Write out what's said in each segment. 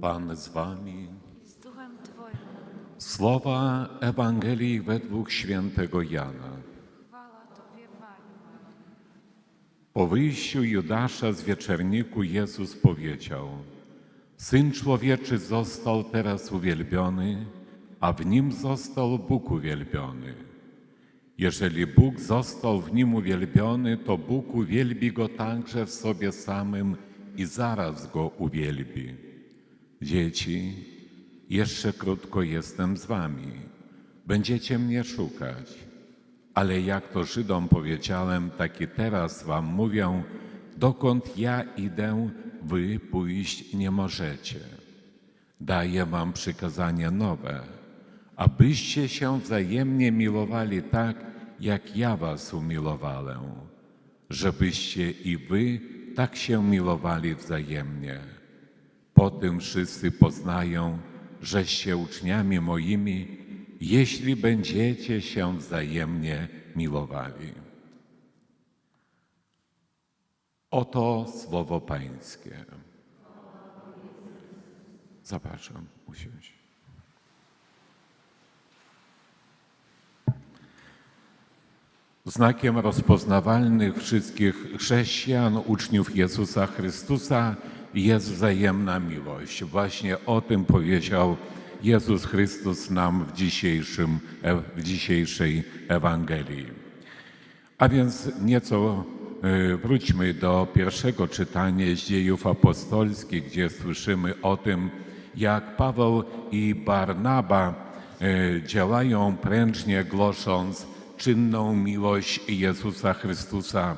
Pan z wami. z duchem Twoim. Słowa Ewangelii według świętego Jana. Tobie. Po wyjściu Judasza z wieczerniku Jezus powiedział: Syn człowieczy został teraz uwielbiony, a w nim został Bóg uwielbiony. Jeżeli Bóg został w nim uwielbiony, to Bóg uwielbi go także w sobie samym i zaraz go uwielbi. Dzieci, jeszcze krótko jestem z wami. Będziecie mnie szukać. Ale jak to Żydom powiedziałem, tak i teraz wam mówię, dokąd ja idę, wy pójść nie możecie. Daję wam przykazanie nowe, abyście się wzajemnie milowali tak, jak ja was umiłowałem, żebyście i wy tak się milowali wzajemnie. Po tym wszyscy poznają, żeście uczniami moimi, jeśli będziecie się wzajemnie milowali. Oto słowo Pańskie. Zapraszam, usiąść. Znakiem rozpoznawalnych wszystkich chrześcijan, uczniów Jezusa Chrystusa jest wzajemna miłość. Właśnie o tym powiedział Jezus Chrystus nam w, dzisiejszym, w dzisiejszej Ewangelii. A więc nieco y, wróćmy do pierwszego czytania z dziejów apostolskich, gdzie słyszymy o tym, jak Paweł i Barnaba y, działają prężnie, głosząc czynną miłość Jezusa Chrystusa.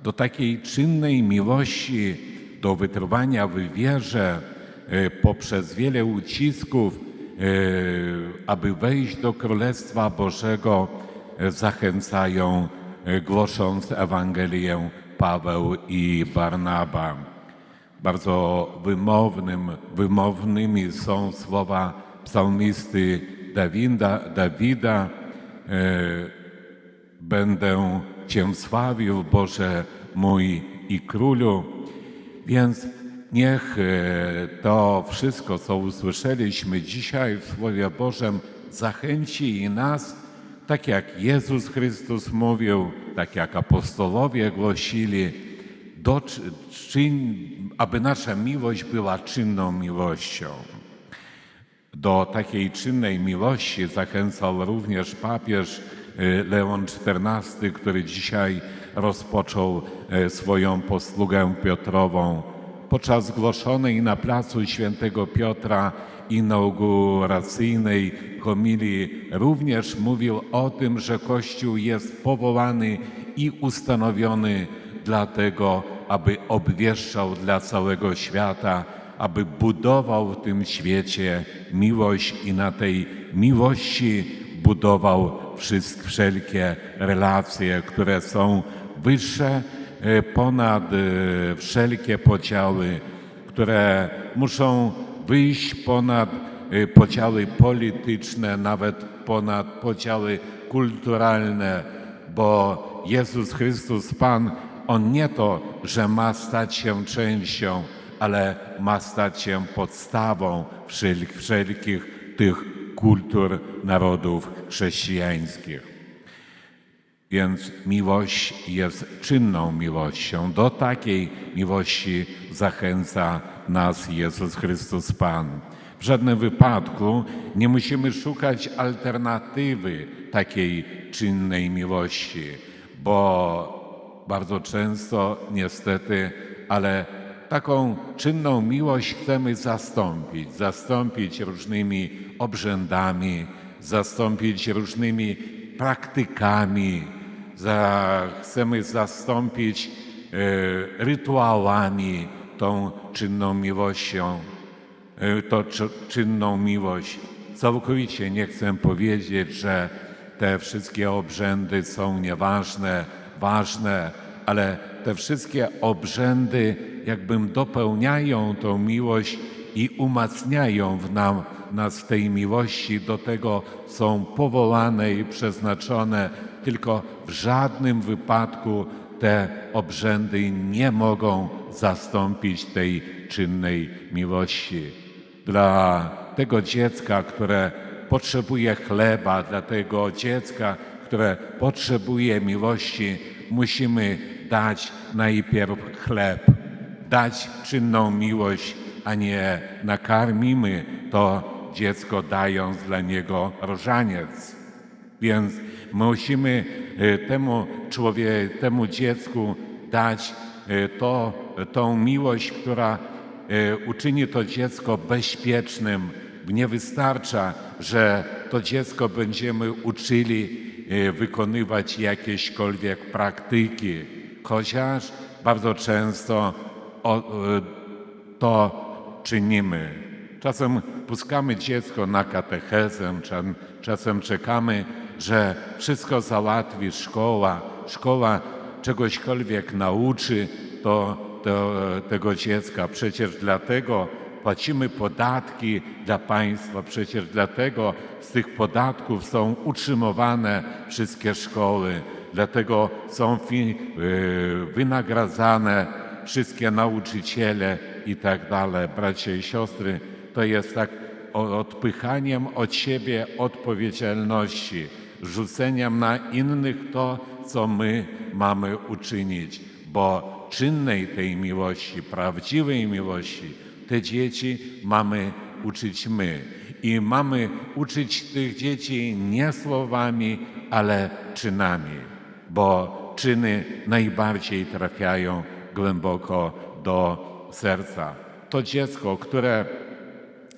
Do takiej czynnej miłości, do wytrwania w wierze y, poprzez wiele ucisków, aby wejść do Królestwa Bożego, zachęcają, głosząc Ewangelię Paweł i Barnaba. Bardzo wymownym, wymownymi są słowa psalmisty Dawida, Dawida Będę Cię sławił, Boże mój i Królu. Więc Niech e, to wszystko, co usłyszeliśmy dzisiaj w Słowie Bożym, zachęci i nas, tak jak Jezus Chrystus mówił, tak jak apostolowie głosili, do, czyn, aby nasza miłość była czynną miłością. Do takiej czynnej miłości zachęcał również papież Leon XIV, który dzisiaj rozpoczął e, swoją posługę Piotrową. Podczas głoszonej na placu Świętego Piotra inauguracyjnej homilii również mówił o tym, że Kościół jest powołany i ustanowiony dlatego, aby obwieszczał dla całego świata, aby budował w tym świecie miłość i na tej miłości budował wszelkie relacje, które są wyższe E, ponad e, wszelkie podziały, które muszą wyjść ponad e, podziały polityczne, nawet ponad podziały kulturalne, bo Jezus Chrystus Pan, On nie to, że ma stać się częścią, ale ma stać się podstawą wszelkich tych kultur narodów chrześcijańskich. Więc miłość jest czynną miłością. Do takiej miłości zachęca nas Jezus Chrystus Pan. W żadnym wypadku nie musimy szukać alternatywy takiej czynnej miłości, bo bardzo często niestety, ale taką czynną miłość chcemy zastąpić, zastąpić różnymi obrzędami, zastąpić różnymi praktykami, za, chcemy zastąpić e, rytuałami tą czynną miłością, e, to czynną miłość. Całkowicie nie chcę powiedzieć, że te wszystkie obrzędy są nieważne, ważne, ale te wszystkie obrzędy jakbym dopełniają tą miłość i umacniają w nam, nas tej miłości. Do tego są powołane i przeznaczone tylko w żadnym wypadku te obrzędy nie mogą zastąpić tej czynnej miłości. dla tego dziecka, które potrzebuje chleba, dla tego dziecka, które potrzebuje miłości, musimy dać najpierw chleb, dać czynną miłość, a nie nakarmimy to dziecko, dając dla niego różaniec. Więc musimy e, temu człowiekowi, temu dziecku dać e, to, tą miłość, która e, uczyni to dziecko bezpiecznym. Nie wystarcza, że to dziecko będziemy uczyli wykonywać jakieśkolwiek praktyki, chociaż bardzo często o, e, to czynimy. Czasem puskamy dziecko na katechezę, czasem, czekamy, że wszystko załatwi szkoła, szkoła czegośkolwiek nauczy to, to, tego dziecka. Przecież dlatego płacimy podatki dla państwa, przecież dlatego z tych podatków są utrzymywane wszystkie szkoły, dlatego są y, wynagradzane wszystkie nauczyciele i tak dalej, bracia i siostry, to jest tak odpychaniem od siebie odpowiedzialności, rzuceniem na innych to, co my mamy uczynić, bo czynnej tej miłości, prawdziwej miłości, te dzieci mamy uczyć my. I mamy uczyć tych dzieci nie słowami, ale czynami, bo czyny najbardziej trafiają głęboko do serca. To dziecko, które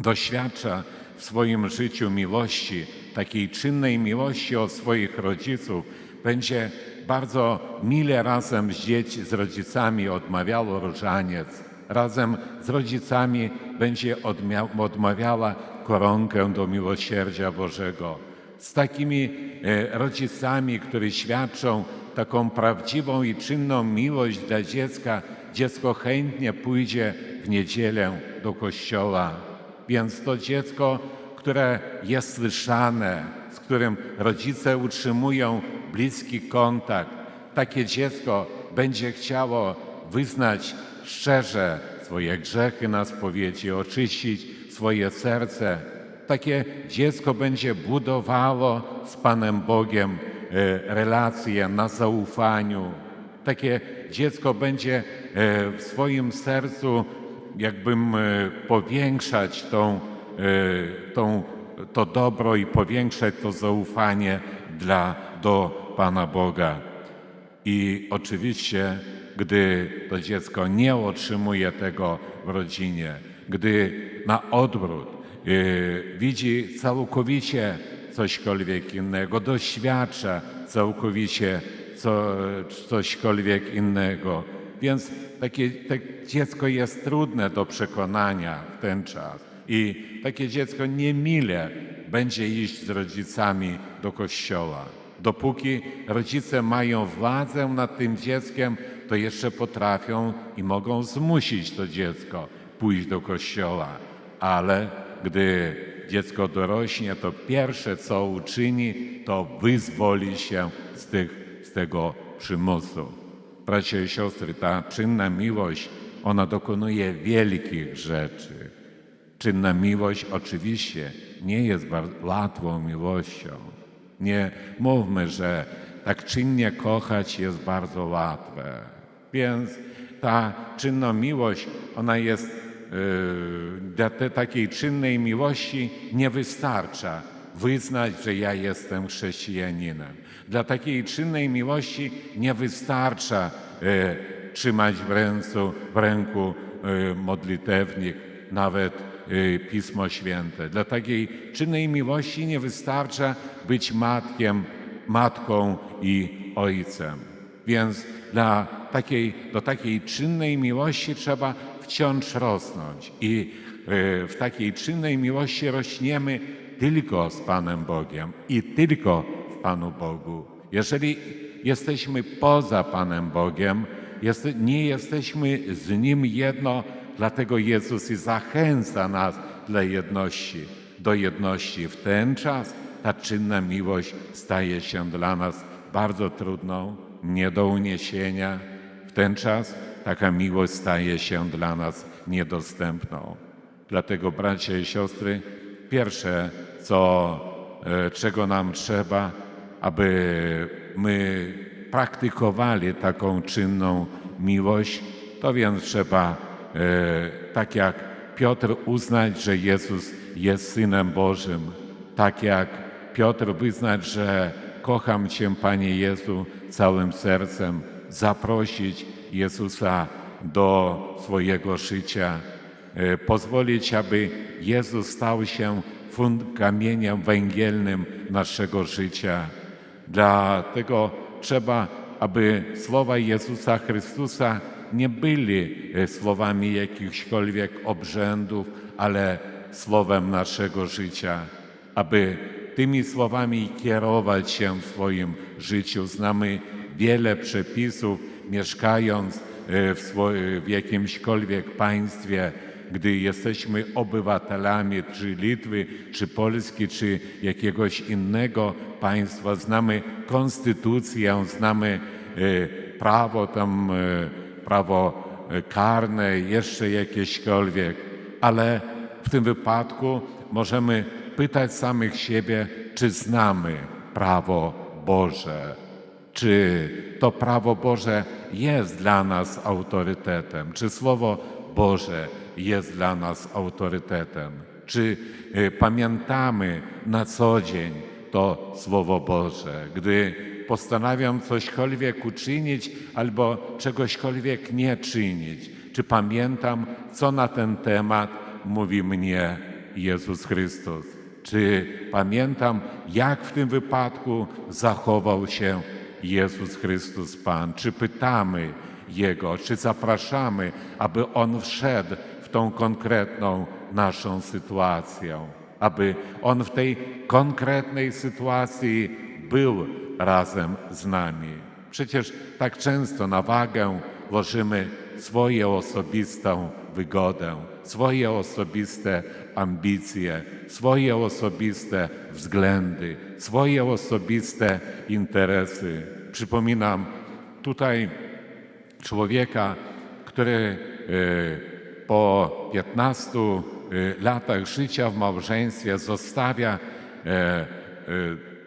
doświadcza w swoim życiu miłości, takiej czynnej miłości od swoich rodziców, będzie bardzo mile razem z dzieci, z rodzicami odmawiało różaniec, razem z rodzicami będzie odmawiała koronkę do miłosierdzia Bożego. Z takimi e, rodzicami, którzy świadczą taką prawdziwą i czynną miłość dla dziecka, dziecko chętnie pójdzie w niedzielę do kościoła. Więc to dziecko, które jest słyszane, z którym rodzice utrzymują bliski kontakt, takie dziecko będzie chciało wyznać szczerze swoje grzechy na spowiedzi, oczyścić swoje serce. Takie dziecko będzie budowało z Panem Bogiem e, relacje na zaufaniu. Takie dziecko będzie e, w swoim sercu jakbym e, powiększać tą, tą, to dobro i powiększać to zaufanie dla, do Pana Boga. I oczywiście, gdy to dziecko nie otrzymuje tego w rodzinie, gdy na odwrót widzi całkowicie cośkolwiek innego, doświadcza całkowicie co, cośkolwiek innego. Więc takie, tak dziecko jest trudne do przekonania w ten czas. I takie dziecko niemile będzie iść z rodzicami do kościoła. Dopóki rodzice mają władzę nad tym dzieckiem, to jeszcze potrafią i mogą zmusić to dziecko pójść do kościoła. Ale gdy dziecko dorośnie, to pierwsze co uczyni, to wyzwoli się z, tych, z tego przymusu. Bracia i siostry, ta czynna miłość, ona dokonuje wielkich rzeczy. Czynna miłość oczywiście nie jest łatwą miłością. Nie mówmy, że tak czynnie kochać jest bardzo łatwe. Więc ta czynna miłość, ona jest dla tej takiej czynnej miłości nie wystarcza wyznać, że ja jestem chrześcijaninem. Dla takiej czynnej miłości nie wystarcza e, trzymać w ręcu, w ręku e, modlitewnik, nawet Pismo Święte. Dla takiej czynnej miłości nie wystarcza być matkiem, matką i ojcem. Więc dla takiej, do takiej czynnej miłości trzeba wciąż rosnąć. I e, w takiej czynnej miłości rośniemy tylko z Panem Bogiem i tylko w Panu Bogu. Jeżeli jesteśmy poza Panem Bogiem, jest, nie jesteśmy z Nim jedno, dlatego Jezus i zachęca nas dla jedności, do jedności. W ten czas ta czynna miłość staje się dla nas bardzo trudną, nie do uniesienia. W ten czas taka miłość staje się dla nas niedostępną. Dlatego, bracia i siostry, pierwsze, co, e, czego nam trzeba, aby my praktykowali taką czynną miłość, to więc trzeba, e, tak jak Piotr, uznać, że Jezus jest Synem Bożym, tak jak Piotr wyznać, że kocham Cię, Panie Jezu, całym sercem, zaprosić Jezusa do swojego życia, e, pozwolić, aby Jezus stał się kamieniem węgielnym naszego życia. Dlatego trzeba, aby słowa Jezusa Chrystusa nie byli e, słowami jakichśkolwiek obrzędów, ale słowem naszego życia, aby tymi słowami kierować się w swoim życiu. Znamy wiele przepisów, mieszkając e, w, swo- w jakimśkolwiek państwie, gdy jesteśmy obywatelami czy Litwy, czy Polski, czy jakiegoś innego państwa, znamy konstytucję, znamy e, prawo tam, e, prawo e, karne, jeszcze jakieśkolwiek, ale w tym wypadku możemy pytać samych siebie, czy znamy prawo Boże. Czy to prawo Boże jest dla nas autorytetem? Czy Słowo Boże jest dla nas autorytetem? Czy y, pamiętamy na co dzień to Słowo Boże? Gdy postanawiam cośkolwiek uczynić albo czegośkolwiek nie czynić, czy pamiętam, co na ten temat mówi mnie Jezus Chrystus? Czy pamiętam, jak w tym wypadku zachował się Jezus Chrystus Pan? Czy pytamy Jego, czy zapraszamy, aby On wszedł w tą konkretną naszą sytuację, aby On w tej konkretnej sytuacji był razem z nami? Przecież tak często na wagę włożymy swoje osobistą wygodę, swoje osobiste ambicje, swoje osobiste względy, swoje osobiste interesy. Przypominam tutaj człowieka, który e, po 15 e, latach życia w małżeństwie zostawia e,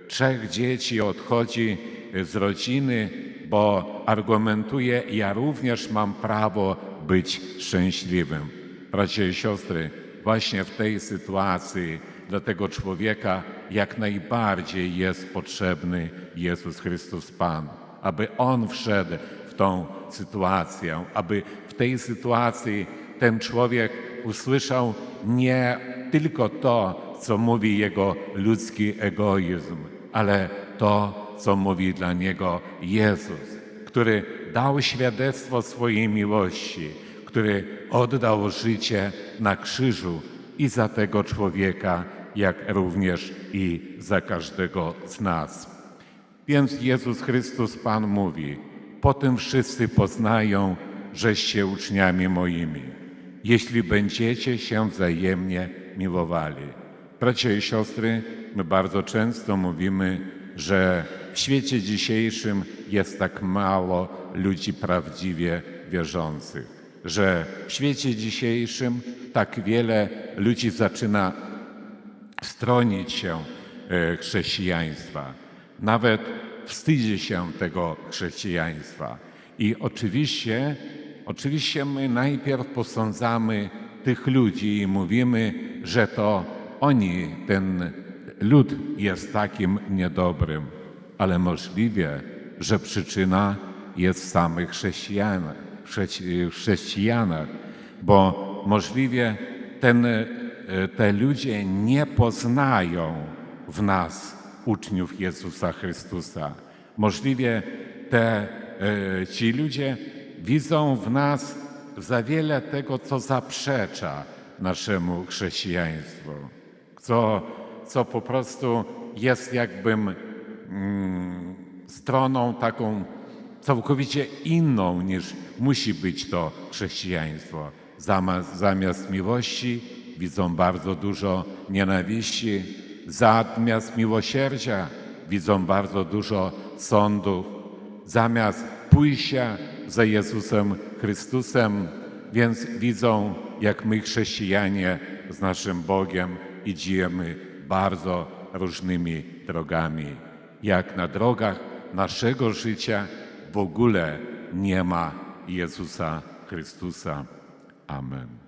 trzech dzieci, odchodzi z rodziny, bo argumentuje, ja również mam prawo być szczęśliwym. Bracia i siostry, właśnie w tej sytuacji dla tego człowieka jak najbardziej jest potrzebny Jezus Chrystus Pan, aby On wszedł w tą sytuację, aby w tej sytuacji ten człowiek usłyszał nie tylko to, co mówi jego ludzki egoizm, ale to, co mówi dla niego Jezus, który dał świadectwo swojej miłości, który oddał życie na krzyżu i za tego człowieka, jak również i za każdego z nas. Więc Jezus Chrystus Pan mówi: Po tym wszyscy poznają, żeście uczniami moimi, jeśli będziecie się wzajemnie miłowali. Bracia i siostry, my bardzo często mówimy, że w świecie dzisiejszym jest tak mało ludzi prawdziwie wierzących, że w świecie dzisiejszym tak wiele ludzi zaczyna stronić się e, chrześcijaństwa. Nawet wstydzi się tego chrześcijaństwa. I oczywiście, oczywiście my najpierw posądzamy tych ludzi i mówimy, że to oni, ten lud jest takim niedobrym, ale możliwe, że przyczyna jest w samych chrześcijanach, chrześci- chrześcijanach bo możliwie ten, te ludzie nie poznają w nas uczniów Jezusa Chrystusa. Możliwie te, e, ci ludzie widzą w nas za wiele tego, co zaprzecza naszemu chrześcijaństwu, co, co po prostu jest jakbym mm, stroną taką całkowicie inną niż musi być to chrześcijaństwo. Zamiast, zamiast miłości widzą bardzo dużo nienawiści, zamiast miłosierdzia widzą bardzo dużo sądów, zamiast pójścia za Jezusem Chrystusem, więc widzą jak my chrześcijanie z naszym Bogiem idziemy bardzo różnymi drogami. Jak na drogach naszego życia w ogóle nie ma Jezusa Chrystusa. Amen.